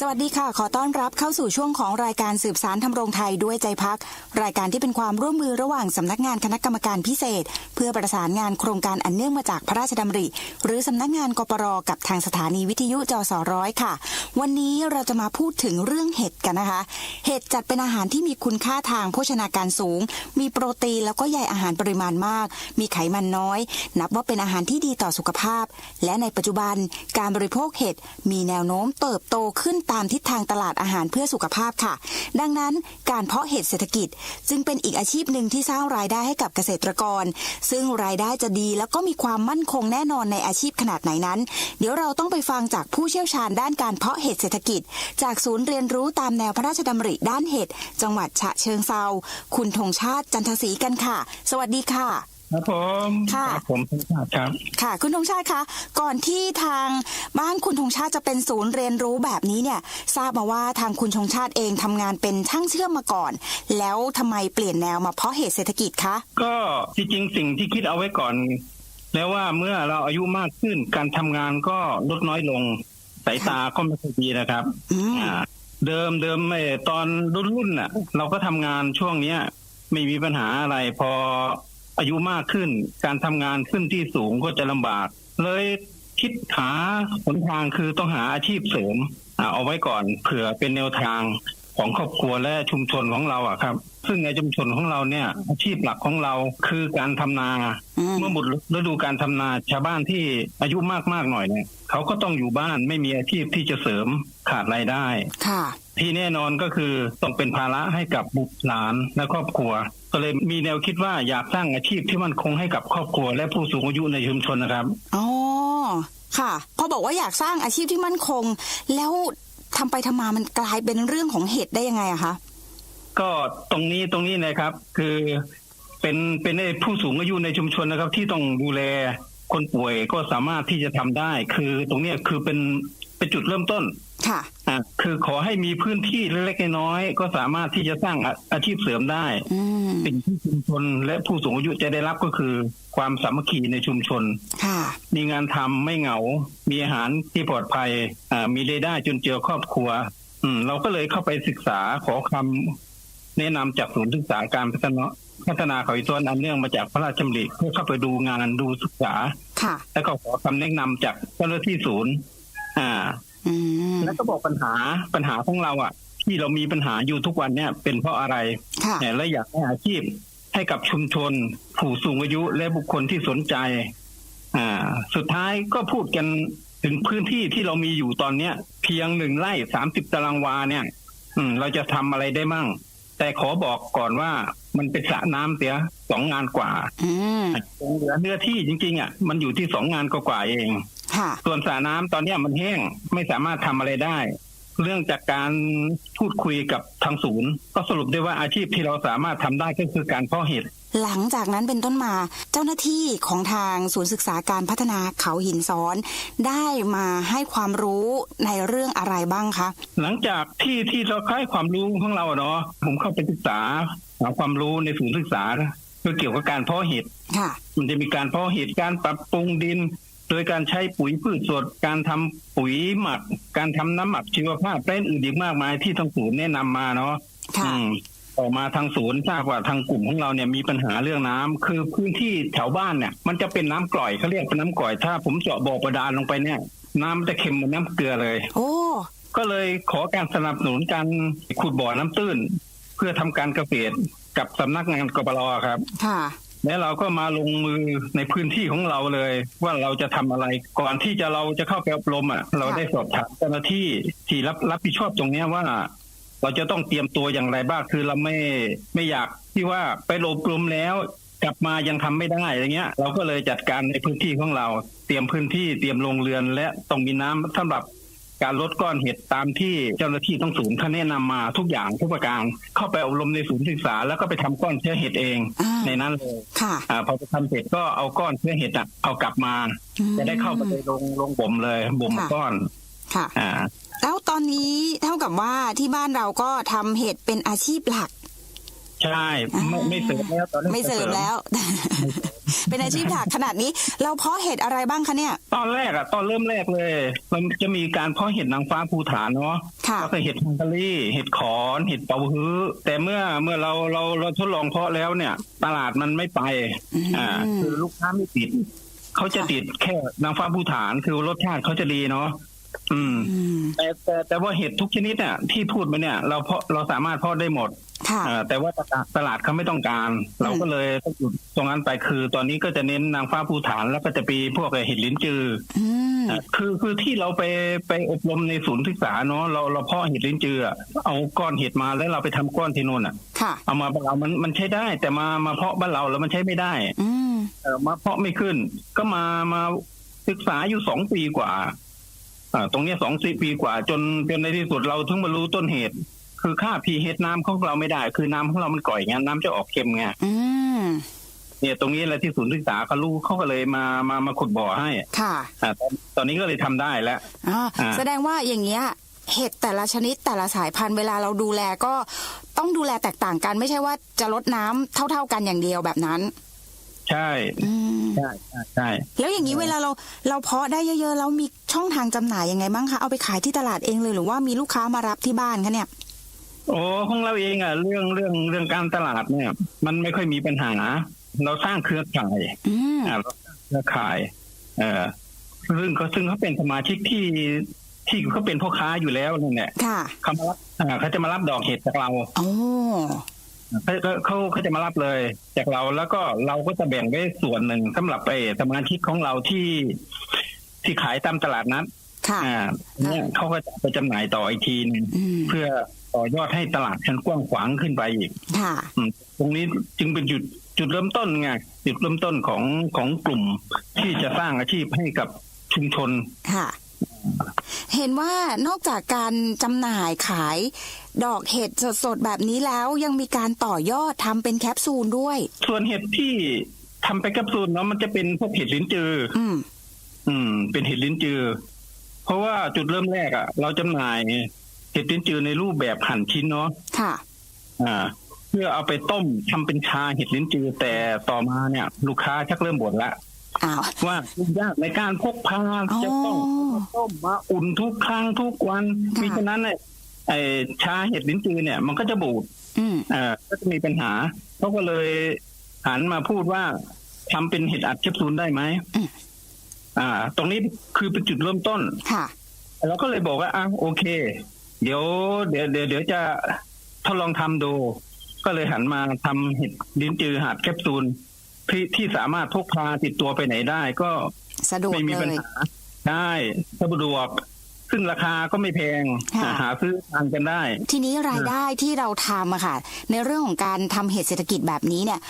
สวัสดีค่ะ ขอต้อนรับเข้าสู่ช่วงของรายการสืบสารทำรงไทยด้วยใจพัก รายการที่เป็นความร่วมมือระหว่างสำนักงานคณะกรรมการพิเศษ เพื่อประสานงานโครงการอันเนื่องมาจากพระราชดำริ หรือสำนักงานกปรกับทางสถานีวิทยุจสร้อยค่ะ วันนี้เราจะมาพูดถึงเรื่องเห็ดกันนะคะ เห็ดจัดเป็นอาหารที่มีคุณค่าทางโภชนาการสูง มีโปรตีนแล้วก็ใยอาหารปริมาณมาก มีไขมันน้อย นับว่าเป็นอาหารที่ดีต่อสุขภาพ และในปัจจุบันการบริโภคเห็ดมีแนวโน้มเติบโตขึ้นตามทิศทางตลาดอาหารเพื่อสุขภาพค่ะ ดังนั้นการเพาะเห็ดเศรษฐกิจ จึงเป็นอีกอาชีพหนึ่งที่สร้างรายได้ให้กับเกษตรกร ซึ่งรายได้จะดีแล้วก็มีความมั่นคงแน่นอนในอาชีพขนาดไหนนั้น เดี๋ยวเราต้องไปฟังจากผู้เชี่ยวชาญด้านการเพาะเห็ดเศรษฐกิจ จากศูนย์เรียนรู้ตามแนวพระราชดำริด้านเห็ดจังหวัดฉะเชิงเซาคุณธงชาติจันทศรีกันค่ะ สวัสดีค่ะ ครับผมค่ะรับผมธงชาติครับ ค่ะ คุณธงชาติคะก่อนที่ทางบ้านคุณธงชาติจะเป็นศูนย์เรียนรู้แบบนี้เนี่ย ทราบมาว่าทางคุณธงชาติเองทำงานเป็นช่างเชื่อมมาก่อน แล้วทำไมเปลี่ยนแนวมาเพาะเห็ดเศรษฐกิจคะก็จริงๆสิ่งที่คิดเอาไว้ก่อน แล้วว่าเมื่อเราอายุมากขึ้นการทำงานก็ลดน้อยลงสายตาก็ไม่ค่อยดีนะครับอืมอ่าเดิมเดิมไอ้ตอนรุ่นรุ่นน่ะ เราก็ทำงานช่วงเนี้ย ไม่มีปัญหาอะไรพอ อายุมากขึ้น การทำงานขึ้นที่สูงก็จะลำบาก เลยคิดหาหนทางคือต้องหาอาชีพเสริมอ่าเอาไว้ก่อนเผื่อเป็นแนวทางของครอบครัวและชุมชนของเราอะครับ ซึ่งในชุมชนของเราเนี่ยอาชีพหลักของเราคือการทำนาอืมเมื่อหมดฤดูการทำนาชาวบ้านที่อายุมากๆหน่อยเนี่ยเขาก็ต้องอยู่บ้านไม่มีอาชีพที่จะเสริมขาดรายได้ ค่ะ ที่แน่นอนก็คือต้องเป็นภาระให้กับบุตรหลานและครอบครัว ก็เลยมีแนวคิดว่าอยากสร้างอาชีพที่มั่นคงให้กับครอบครัว และผู้สูงอายุในชุมชนนะครับอ๋อค่ะ พอบอกว่าอยากสร้างอาชีพที่มั่นคง แล้วทำไปทำมามันกลายเป็นเรื่องของเห็ดได้ยังไงอะคะก็ตรงนี้ตรงนี้นะครับ คือเป็นเป็นไอ้ผู้สูงอายุในชุมชนนะครับ ที่ต้องดูแลคนป่วยก็สามารถที่จะทำได้ คือตรงเนี้ยคือเป็นเป็นจุดเริ่มต้น ค่ะอะคือขอให้มีพื้นที่เล็กๆน้อยๆก็สามารถที่จะสร้างอาอาชีพเสริมได้อืมสิ่งที่ชุมชนและผู้สูงอายุจะได้รับก็คือ ความสามัคคีในชุมชนค่ะมีงานทำไม่เหงา มีอาหารที่ปลอดภัยอ่ามีรายได้จนเจือครอบครัว อืม เราก็เลยเข้าไปศึกษาขอคำแนะนำจากศูนย์ศึกษาการพัฒนาพัฒนาเขาอีกตัวอันเนื่องมาจากพระราชดำริเพื่อเข้าไปดูงานดูศึกษา ค่ะ แล้วก็ขอคำแนะนำจากเจ้าหน้าที่ศูนย์อ่าอืม แล้วก็บอกปัญหาปัญหาของเราอะ ที่เรามีปัญหาอยู่ทุกวันเนี่ยเป็นเพราะอะไรค่ะเนี่ยและอยากให้อาชีพให้กับชุมชน ผู้สูงอายุและบุคคลที่สนใจ อ่า สุดท้ายก็พูดกันถึงพื้นที่ที่เรามีอยู่ตอนเนี้ย เพียงหนึ่งไร่สามสิบตารางวาเนี่ย อืม เราจะทำอะไรได้มั่ง แต่ขอบอกก่อนว่า มันเป็นสระน้ำเสียสองงานกว่าอืมเหลือเนื้อที่จริงๆอะมันอยู่ที่สองงานกว่าๆเองค่ะส่วนสระน้ำตอนเนี้ยมันแห้งไม่สามารถทำอะไรได้ เรื่องจากการพูดคุยกับทางศูนย์ ก็สรุปได้ว่าอาชีพที่เราสามารถทำได้ก็คือการเพาะเห็ด หลังจากนั้นเป็นต้นมาเจ้าหน้าที่ของทางศูนย์ศึกษาการพัฒนาเขาหินซ้อน ได้มาให้ความรู้ในเรื่องอะไรบ้างคะ หลังจากที่ที่เราให้ความรู้ของเราเนาะผมเข้าไปศึกษาหาความรู้ในศูนย์ศึกษาเพื่อเกี่ยวกับการเพาะเห็ดค่ะมันจะมีการเพาะเห็ดการปรับปรุงดิน โดยการใช้ปุ๋ยพืชสด การทำปุ๋ยหมัก การทำน้ำหมักชีวภาพและอื่นอีกมากมายที่ทางศูนย์แนะนำมาเนาะ ค่ะอืมต่อมาทางศูนย์ทราบว่าทางกลุ่มของเราเนี่ยมีปัญหาเรื่องน้ำคือพื้นที่แถวบ้านเนี่ย มันจะเป็นน้ำกร่อยเขาเรียกเป็นน้ำกร่อย ถ้าผมเจาะบ่อประดานลงไปเนี่ย น้ำมันจะเค็มเหมือนน้ำเกลือเลย โอ้ก็เลยขอการสนับสนุนการขุดบ่อน้ำตื้น เพื่อทำการเกษตรกับสำนักงานกบลครับ ค่ะแล้วเราก็มาลงมือในพื้นที่ของเราเลย ว่าเราจะทำอะไรก่อนที่จะเราจะเข้าไปอบรมอะ เราได้สอบถามเจ้าหน้าที่ที่รับรับผิดชอบตรงเนี้ยว่า เราจะต้องเตรียมตัวอย่างไรบ้างคือเราไม่ไม่อยากที่ว่าไปอบรมแล้ว กลับมายังทำไม่ได้อย่างเงี้ย เราก็เลยจัดการในพื้นที่ของเรา เตรียมพื้นที่เตรียมโรงเรือนและต้องมีน้ำสำหรับการลดก้อนเห็ดตามที่เจ้าหน้าที่ต้องศูนย์เขาแนะนำมาทุกอย่างทุกประการเข้าไปอบรมในศูนย์ศึกษา แล้วก็ไปทำก้อนเชื้อเห็ดเองอ่าในนั้นเลยค่ะอ่าพอไปทำเสร็จก็เอาก้อนเชื้อเห็ดอะเอากลับมาอืมจะได้เข้าไปในโรงโรงบ่มเลยบ่มค่ะก้อนค่ะอ่า แล้วตอนนี้เท่ากับว่าที่บ้านเราก็ทำเห็ดเป็นอาชีพหลัก ใช่ ไม่ไม่เสริมแล้วตอนนี้ไม่เสริมแล้ว เป็นอาชีพหลักขนาดนี้ เราเพาะเห็ดอะไรบ้างคะเนี่ย ตอนแรกอะตอนเริ่มแรกเลย มันจะมีการเพาะเห็ดนางฟ้าภูฐานเนาะค่ะก็คือเห็ดฮังการีเห็ดขอนเห็ดเป่าฮื้อ แต่เมื่อเมื่อเราเราเราทดลองเพาะแล้วเนี่ย ตลาดมันไม่ไปอืมอ่า คือลูกค้าไม่ติดเขาจะติดแค่นางฟ้าภูฐานคือรสชาติเขาจะดีเนาะ อืมอืม แต่แต่แต่ว่าเห็ดทุกชนิดเนี่ยที่พูดมาเนี่ย เราเพาะเราสามารถเพาะได้หมดค่ะอ่าแต่ว่าตลาดตลาดเขาไม่ต้องการ เราก็เลยต้องหยุดตรงนั้นไปคือ ตอนนี้ก็จะเน้นนางฟ้าภูฐานแล้วก็จะปีพวกเห็ดลิ้นจืออืมอะคือคือที่เราไปไปอบรมในศูนย์ศึกษาเนาะเราเราเพาะเห็ดลิ้นจืออะเอาก้อนเห็ดมาแล้วเราไปทำก้อนที่โน่นอะค่ะเอามาบ้านเรามันมันใช้ได้ แต่มามาเพาะบ้านเราแล้วมันใช้ไม่ได้อืมเออมาเพาะไม่ขึ้น ก็มามาศึกษาอยู่สองปีกว่าอ่า ตรงเนี้ยสองสี่ปีกว่า จนจนในที่สุดเราถึงมารู้ต้นเหตุ คือค่า pH น้ำของเราไม่ได้ คือน้ำของเรามันก่อยไงน้ำจะออกเค็มไงอืมเนี่ยตรงนี้แหละที่ศูนย์ศึกษาเขารู้เขาก็เลยมามามาขุดบ่อให้ค่ะอ่าตอนตอนนี้ก็เลยทำได้แล้วอ่าอ่าแสดงว่าอย่างเงี้ยเห็ดแต่ละชนิดแต่ละสายพันธุ์เวลาเราดูแลก็ต้องดูแลแตกต่างกัน ไม่ใช่ว่าจะลดน้ำเท่า ๆกันอย่างเดียวแบบนั้น ใช่อืมใช่ใช่ใช่แล้วอย่างนี้เวลาเราเราเพาะได้เยอะๆแล้วมีช่องทางจำหน่ายยังไงบ้างคะเอาไปขายที่ตลาดเองเลยหรือว่ามีลูกค้ามารับที่บ้านคะเนี่ยโอ้ของเราเองอะเรื่องเรื่องเรื่องการตลาดเนี่ย มันไม่ค่อยมีปัญหา เราสร้างเครือข่ายอืมอ่าเราสร้างเครือข่าย เออซึ่งเขาซึ่งเขาเป็นสมาชิกที่ที่เขาเป็นพ่อค้าอยู่แล้วนั่นแหละค่ะเขามารับอ่าเขาจะมารับดอกเห็ดจากเราโอ้ เขาเขาเขาเขาจะมารับเลย จากเราแล้วก็เราก็จะแบ่งไว้ส่วนหนึ่งสำหรับไปสมาชิกของเราที่ที่ขายตามตลาดนัดค่ะอ่าเนี่ยเขาก็จะไปจำหน่ายต่ออีกทีหนึงอืมเพื่อต่อยอดให้ตลาดชั้นกว้างขวางขึ้นไปอีกค่ะอืมตรงนี้จึงเป็นจุดจุดเริ่มต้นไงจุดเริ่มต้นของของกลุ่มที่จะสร้างอาชีพให้กับชุมชนค่ะ เห็นว่านอกจากการจำหน่ายขาย ดอกเห็ดสดๆแบบนี้แล้วยังมีการต่อยอดทำเป็นแคปซูลด้วย ส่วนเห็ดที่ทำไปแคปซูลเนาะมันจะเป็นพวกเห็ดลิ้นจือ อืม อืม เป็นเห็ดลิ้นจือ เพราะว่าจุดเริ่มแรกอะ่ะ เราจำหน่ายเห็ดลิ้นจือในรูปแบบหั่นชิ้นเนาะค่ะ อ่า เพื่อเอาไปต้มทำเป็นชาเห็ดลิ้นจือ แต่ต่อมาเนี่ย ลูกค้าชักเริ่มบ่นละ อ้าวว่ายุ่งยากในการพกพาอ๋อจะต้องต้มมาอุ่นทุกครั้งทุกวันค่ะมิฉะนั้นเนี่ยไอ้ชาเห็ดลิ้นจือเนี่ย มันก็จะบูดอืมเอ่อก็จะมีปัญหาเขาก็เลยหันมาพูดว่าทำเป็นเห็ดอัดแคปซูลได้ไหมอืมอ่า ตรงนี้คือเป็นจุดเริ่มต้นค่ะเราก็เลยบอกว่าอะโอเค เดี๋ยวเดี๋ยวเดี๋ยวเดี๋ยวจะทดลองทำดู ก็เลยหันมาทำเห็ดลิ้นจือหัดแคปซูล ที่ที่สามารถพกพาติดตัวไปไหนได้ก็สะดวกไม่มีเลปัญยหาได้สะดวกซึ่งราคาก็ไม่แพงค่ะหาซื้อทานกันได้ ทีนี้รายได้ที่เราทำอะค่ะ ในเรื่องของการทำเห็ดเศรษฐกิจแบบนี้เนี่ย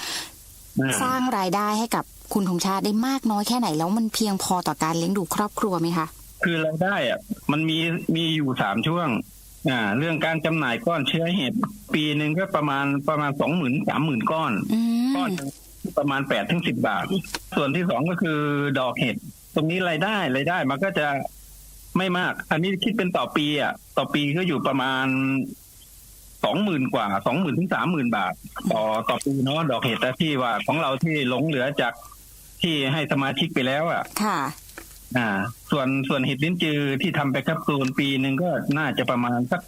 อ่าสร้างรายได้ให้กับคุณธงชาติได้มากน้อยแค่ไหน แล้วมันเพียงพอต่อการเลี้ยงดูครอบครัวไหมคะคือรายได้อะมันมีมีอยู่สามช่วงอ่าเรื่องการจำหน่ายก้อนเชื้อเห็ดปีหนึ่งก็ประมาณประมาณสองหมื่นสามหมื่นก้อนอืก้อนมหนึ่ง ประมาณแปดถึงสิบบาท ส่วนที่สองก็คือดอกเห็ด ตรงนี้รายได้รายได้มันก็จะไม่มาก อันนี้คิดเป็นต่อปีอะ ต่อปีก็อยู่ประมาณสองหมื่นกว่าสองหมื่นถึงสามหมื่นบาท ต่อต่อปีเนาะดอกเห็ดแต่ที่ว่าของเราที่หลงเหลือจากที่ให้สมาชิกไปแล้วอะ ค่ะ อ่า ส่วนส่วนเห็ดลิ้นจือที่ทำไปแคปซูลปีหนึ่งก็น่าจะประมาณสัก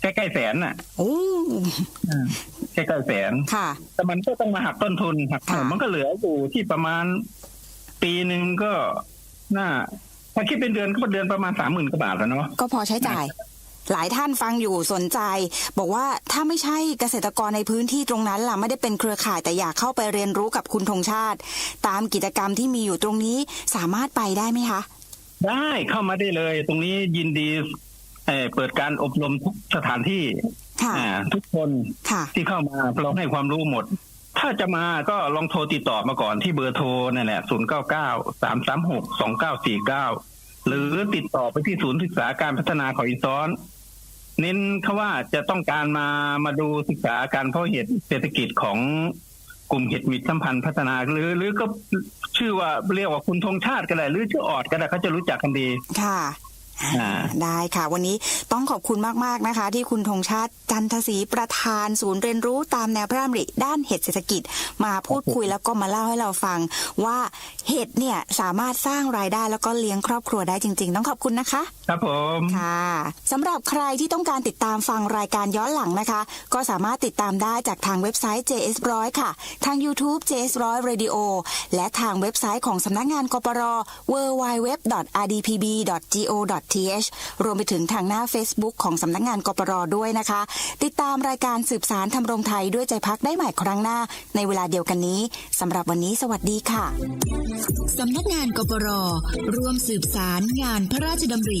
ใกล้ๆแสนน่ะ โอ้ ใกล้ๆแสนค่ะ แต่มันก็ต้องมาหักต้นทุนหักค่ะมันก็เหลืออยู่ที่ประมาณ ปีหนึ่งก็น่าถ้าคิดเป็นเดือนก็เดือนประมาณสามหมื่นกว่าบาทแล้วเนาะก็พอใช้จ่าย หลายท่านฟังอยู่สนใจ บอกว่าถ้าไม่ใช่เกษตรกรในพื้นที่ตรงนั้นล่ะไม่ได้เป็นเครือข่ายแต่อยากเข้าไปเรียนรู้กับคุณธงชาติ ตามกิจกรรมที่มีอยู่ตรงนี้สามารถไปได้ไหมคะ ได้เข้ามาได้เลย ตรงนี้ยินดี เอ่อเปิดการอบรมทุกสถานที่ค่ะอ่าทุกคนค่ะที่เข้ามาเราให้ความรู้หมด ถ้าจะมาก็ลองโทรติดต่อมาก่อนที่เบอร์โทรนั่นแหละศูนย์เก้าเก้าสามสามหกสองเก้าสี่เก้าหรือติดต่อไปที่ศูนย์ศึกษาการพัฒนาเขาอีซ้อน เน้นเขาว่าจะต้องการมามาดูศึกษาการเพาะเห็ดเศรษฐกิจของกลุ่มเห็ดมิตรสัมพันธ์พัฒนาหรือ หรือก็ชื่อว่าเรียกว่าคุณธงชาติก็ได้หรือชื่อออดก็ได้เขาจะรู้จักกันดี ค่ะอ่า ได้ค่ะ วันนี้ต้องขอบคุณมาก ๆ นะคะ ที่คุณธงชาติจันทศรีประธานศูนย์เรียนรู้ตามแนวพระดำริด้านเห็ดเศรษฐกิจ มาพูดคุยแล้วก็มาเล่าให้เราฟังว่าเห็ดเนี่ยสามารถสร้างรายได้แล้วก็เลี้ยงครอบครัวได้จริง ๆ ต้องขอบคุณนะคะ ครับผมค่ะสำหรับใครที่ต้องการติดตามฟังรายการย้อนหลังนะคะ ก็สามารถติดตามได้จากทางเว็บไซต์ JS100 ค่ะ ทาง YouTube JS100 Radio และทางเว็บไซต์ของสำนักงานกปร www.rdpb.go.th รวมไปถึงทางหน้า Facebook ของสำนักงานกปรด้วยนะคะ ติดตามรายการสืบสารทำรงไทยด้วยใจพักได้ใหม่ครั้งหน้า ในเวลาเดียวกันนี้สำหรับวันนี้สวัสดีค่ะสำนักงานกปรร่วมสืบสารงานพระราชดำริ